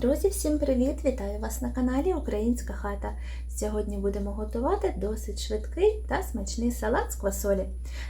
Друзі, всім привіт! Вітаю вас на каналі Українська хата. Сьогодні будемо готувати досить швидкий та смачний салат з квасолі.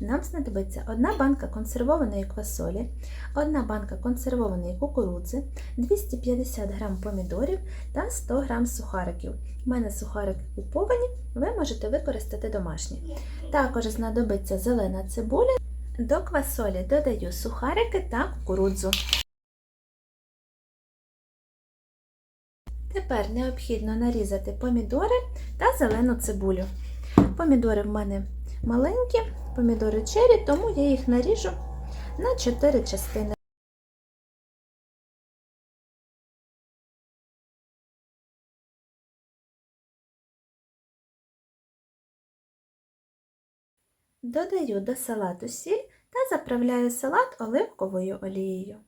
Нам знадобиться одна банка консервованої квасолі, одна банка консервованої кукурудзи, 250 г помідорів та 100 г сухариків. У мене сухарики куповані, ви можете використати домашні. Також знадобиться зелена цибуля. До квасолі додаю сухарики та кукурудзу. Тепер необхідно нарізати помідори та зелену цибулю. Помідори в мене маленькі, помідори чері, тому я їх наріжу на 4 частини. Додаю до салату сіль та заправляю салат оливковою олією.